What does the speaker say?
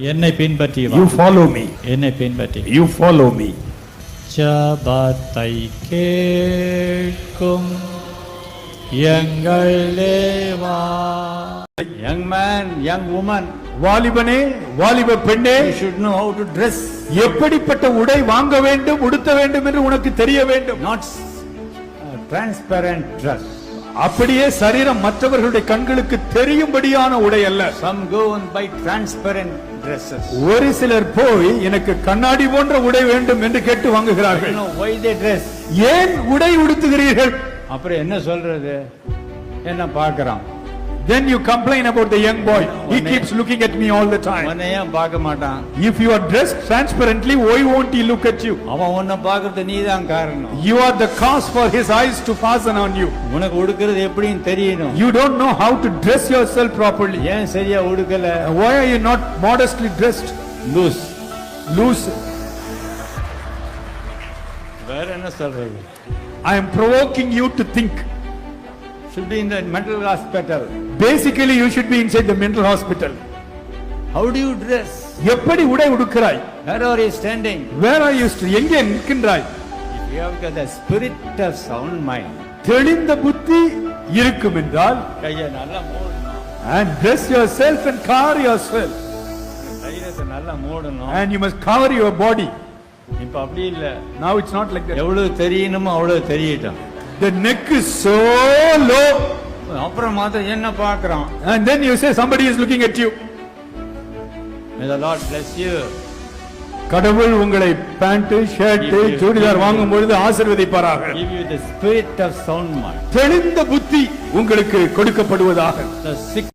என்னை பின்பற்றி You follow me. என்னை பின்பற்றி. You follow me. ஜபத்தை கேட்கும் எங்கள் தேவா. யங் மேன் யங் உமன் வாலிபனே வாலிப பெண்ணே should know how to dress. எப்படிப்பட்ட உடை வாங்க வேண்டும் உடுத்த வேண்டும் என்று உனக்கு தெரிய வேண்டும். Not uh, transparent dress. அப்படியே சரீரம் மற்றவர்களுடைய கண்களுக்கு தெரியும்படியான உடை அல்ல. Some go and buy transparent dresses. ஒரு சிலர் போய் எனக்கு கண்ணாடி போன்ற உடை வேண்டும் என்று கேட்டு வாங்குகிறார்கள். Know why they dress? ஏன் உடை உடுத்துகிறீர்கள்? அப்புறம் என்ன சொல்றது? என்ன பார்க்கறான்? then you complain about the young boy he keeps looking at me all the time உன்னை ஏன் பார்க்க மாட்டான் if you are dressed transparently why won't he look at you அவன் உன்னை பார்க்கறது நீதான் காரணம் you are the cause for his eyes to fasten on you உனக்கு உடுக்கிறது எப்படின்னு தெரியணும் you don't know how to dress yourself properly ஏன் சரியா உடுக்கல why are you not modestly dressed loose loose வேற என்ன சொல்றது i am provoking you to think Should be in the mental hospital basically you should be inside the mental hospital how do you dress எப்படி உடை உடுக்கிறாய் where are you standing where are you st- எங்கே நிற்கின்றாய் if you have got the spirit of sound mind தெளிந்த புத்தி இருக்கும் என்றால் கையை நல்லா மூடணும் and dress yourself and cover yourself தைரியத்தை நல்லா மூடணும் and you must cover your body இப்ப அப்படி இல்ல now it's not like that எவ்வளவு தெரியணுமோ அவ்வளவு தெரியட்டும் the neck is so low அப்புறம் மாத்திரம் என்ன பார்க்கறான் and then you say somebody is looking at you may the lord bless you கடவுள் உங்களை பேண்ட் ஷர்ட் சுடிதார் வாங்கும் பொழுது ஆசீர்வதிப்பாராக give you the spirit of sound mind தெளிந்த புத்தி உங்களுக்கு கொடுக்கப்படுவதாக the sick